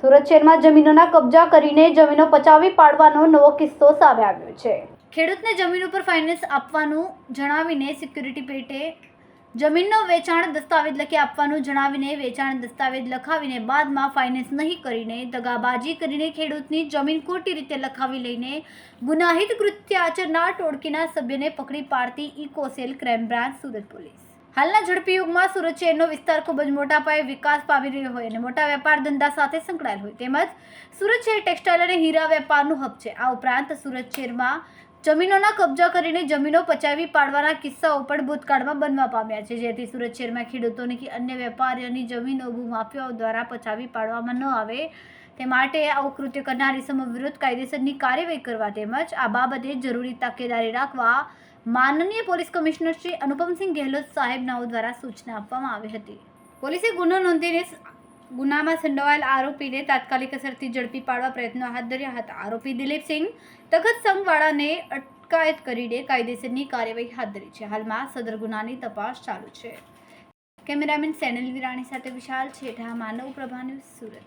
સુરત શહેરમાં જમીનોના કબજા કરીને જમીનો પચાવી પાડવાનો નવો કિસ્સો સામે આવ્યો છે. ખેડૂતને જમીન ઉપર ફાઇનાન્સ આપવાનું જણાવીને સિક્યુરિટી પેટે જમીનનો વેચાણ દસ્તાવેજ લખી આપવાનું જણાવીને વેચાણ દસ્તાવેજ લખાવીને બાદમાં ફાઇનાન્સ નહીં કરીને દગાબાજી કરીને ખેડૂતની જમીન ખોટી રીતે લખાવી લઈને ગુનાહિત કૃત્ય આચરનાર ટોળકીના સભ્યને પકડી પાડતી eco cell crime branch Surat police. હાલના ઝડપી યુગમાં સુરત શહેરનો વિસ્તાર ખૂબ જ મોટા પાયે વિકાસ પામી રહ્યો હોય અને મોટા વેપાર ધંધા સાથે સંકળાયેલ હોય. તેમજ સુરત શહેર ટેક્સટાઇલ અને હીરા વેપારનું હબ છે. આ ઉપરાંત સુરત શહેરમાં જમીનોના કબજા કરીને જમીનો પચાવી પાડવાના કિસ્સાઓ પણ ભૂતકાળમાં બનવા પામ્યા છે. જેથી સુરત શહેરમાં ખેડૂતોની કે અન્ય વેપારીઓની જમીનો ભૂમાફિયાઓ દ્વારા પચાવી પાડવામાં ન આવે તે માટે આવું કૃત્ય કરનારી સમૂહ વિરુદ્ધ કાયદેસરની કાર્યવાહી કરવા તેમજ આ બાબતે જરૂરી તકેદારી રાખવા માનનીય પોલીસ કમિશનર શ્રી અનુપમસિંહ ગેહલોત સાહેબનાઓ દ્વારા સૂચના આપવામાં આવી હતી. પોલીસે ગુનો નોંધીને ગુનામાં સંડોવાયેલ આરોપીને તાત્કાલિક અસરથી ઝડપી પાડવા પ્રયત્નો હાથ ધર્યા હતા. આરોપી દિલીપસિંહ તખત સંઘવાળાને અટકાયત કરીને કાયદેસરની કાર્યવાહી હાથ ધરી છે. હાલમાં સદર ગુનાની તપાસ ચાલુ છે. કેમેરામેન સેનલ વિરાણી સાથે વિશાલ છેઠા, માનવ પ્રભા સુરત.